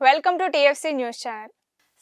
Welcome to TFC news channel.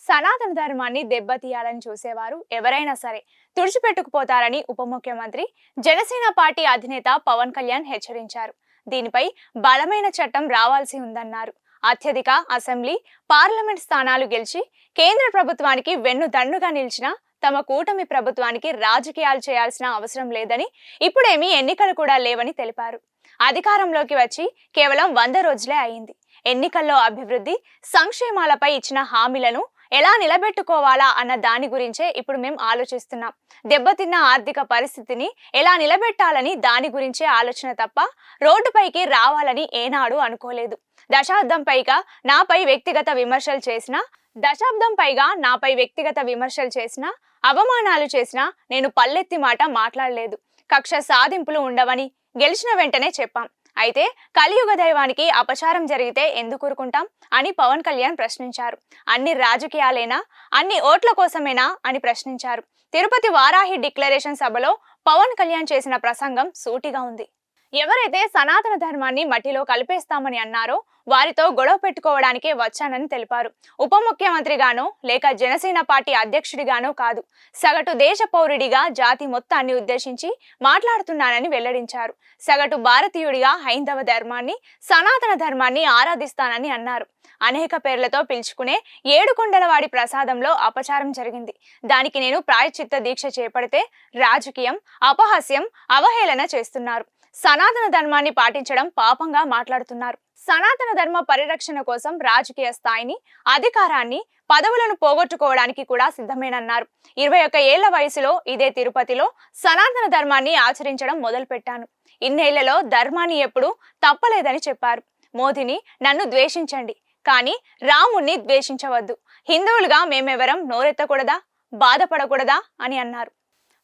సనాతన ధర్మాన్ని దెబ్బతీయాలని చూసేవారు ఎవరైనా సరే తుడిచిపెట్టుకుపోతారని ఉప ముఖ్యమంత్రి జనసేన పార్టీ అధినేత పవన్ కళ్యాణ్ హెచ్చరించారు. దీనిపై బలమైన చట్టం రావాల్సి ఉందన్నారు. అత్యధిక అసెంబ్లీ పార్లమెంట్ స్థానాలు గెలిచి కేంద్ర ప్రభుత్వానికి వెన్నుదన్నుగా నిలిచిన తమ కూటమి ప్రభుత్వానికి రాజకీయాలు చేయాల్సిన అవసరం లేదని ఇప్పుడేమీ ఎన్నికలు కూడా లేవని తెలిపారు. అధికారంలోకి వచ్చి కేవలం వంద రోజులే అయింది. ఎన్నికల్లో అభివృద్ధి సంక్షేమాలపై ఇచ్చిన హామీలను ఎలా నిలబెట్టుకోవాలా అన్న దాని గురించే ఇప్పుడు మేము ఆలోచిస్తున్నాం. దెబ్బతిన్న ఆర్థిక పరిస్థితిని ఎలా నిలబెట్టాలని దాని గురించే ఆలోచన తప్ప రోడ్డుపైకి రావాలని ఏనాడు అనుకోలేదు. దశాబ్దం పైగా నాపై వ్యక్తిగత విమర్శలు చేసిన దశాబ్దం పైగా నాపై వ్యక్తిగత విమర్శలు చేసిన అవమానాలు చేసినా నేను పల్లెత్తి మాట మాట్లాడలేదు. కక్ష సాధింపులు ఉండవని గెలిచిన వెంటనే చెప్పాం. అయితే కలియుగ దైవానికి అపచారం జరిగితే ఎందుకు ఊరుకుంటాం? అని పవన్ కళ్యాణ్ ప్రశ్నించారు. అన్ని రాజకీయాలేనా అన్ని ఓట్ల కోసమేనా అని ప్రశ్నించారు. తిరుపతి వారాహి డిక్లరేషన్ సభలో పవన్ కళ్యాణ్ చేసిన ప్రసంగం సూటిగా ఉంది. ఎవరైతే సనాతన ధర్మాన్ని మట్టిలో కలిపేస్తామని అన్నారో వారితో గొడవ పెట్టుకోవడానికే వచ్చానని తెలిపారు. ఉప ముఖ్యమంత్రిగానో లేక జనసేన పార్టీ అధ్యక్షుడిగానో కాదు. సగటు దేశ పౌరుడిగా జాతి మొత్తాన్ని ఉద్దేశించి మాట్లాడుతున్నానని వెల్లడించారు. సగటు భారతీయుడిగా హైందవ ధర్మాన్ని సనాతన ధర్మాన్ని ఆరాధిస్తానని అన్నారు. అనేక పేర్లతో పిలుచుకునే ఏడుకొండలవాడి ప్రసాదంలో అపచారం జరిగింది. దానికి నేను ప్రాయచిత్త దీక్ష చేపడితే రాజకీయం అపహాస్యం అవహేళన చేస్తున్నారు. సనాతన ధర్మాన్ని పాటించడం పాపంగా మాట్లాడుతున్నారు. సనాతన ధర్మ పరిరక్షణ కోసం రాజకీయ స్థాయిని అధికారాన్ని పదవులను పోగొట్టుకోవడానికి కూడా సిద్ధమేనన్నారు. ఇరవై ఒక్క ఏళ్ళ వయసులో ఇదే తిరుపతిలో సనాతన ధర్మాన్ని ఆచరించడం మొదలుపెట్టాను. ఇన్నేళ్ళలో ధర్మాన్ని ఎప్పుడూ తప్పలేదని చెప్పారు. మోదీని నన్ను ద్వేషించండి కానీ రాముణ్ణి ద్వేషించవద్దు. హిందువులుగా మేమెవరం నోరెత్తకూడదా? బాధపడకూడదా? అని అన్నారు.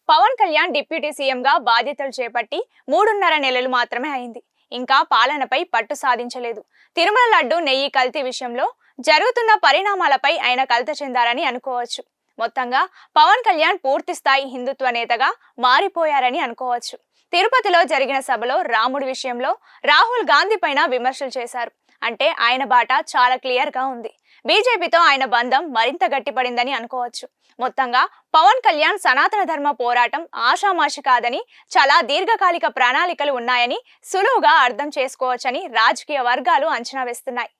పవన్ కళ్యాణ్ డిప్యూటీ సీఎంగా బాధ్యతలు చేపట్టి మూడున్నర నెలలు మాత్రమే అయింది. ఇంకా పాలనపై పట్టు సాధించలేదు. తిరుమల లడ్డు నెయ్యి కల్తీ విషయంలో జరుగుతున్న పరిణామాలపై ఆయన కలత చెందారని అనుకోవచ్చు. మొత్తంగా పవన్ కళ్యాణ్ పూర్తి స్థాయి హిందుత్వ నేతగా మారిపోయారని అనుకోవచ్చు. తిరుపతిలో జరిగిన సభలో రాముడి విషయంలో రాహుల్ గాంధీ పైన విమర్శలు చేశారు. అంటే ఆయన బాట చాలా క్లియర్గా ఉంది. బీజేపీతో ఆయన బంధం మరింత గట్టిపడిందని అనుకోవచ్చు. మొత్తంగా పవన్ కళ్యాణ్ సనాతన ధర్మ పోరాటం ఆషామాషి కాదని చాలా దీర్ఘకాలిక ప్రణాళికలు ఉన్నాయని సులువుగా అర్థం చేసుకోవచ్చని రాజకీయ వర్గాలు అంచనా వేస్తున్నాయి.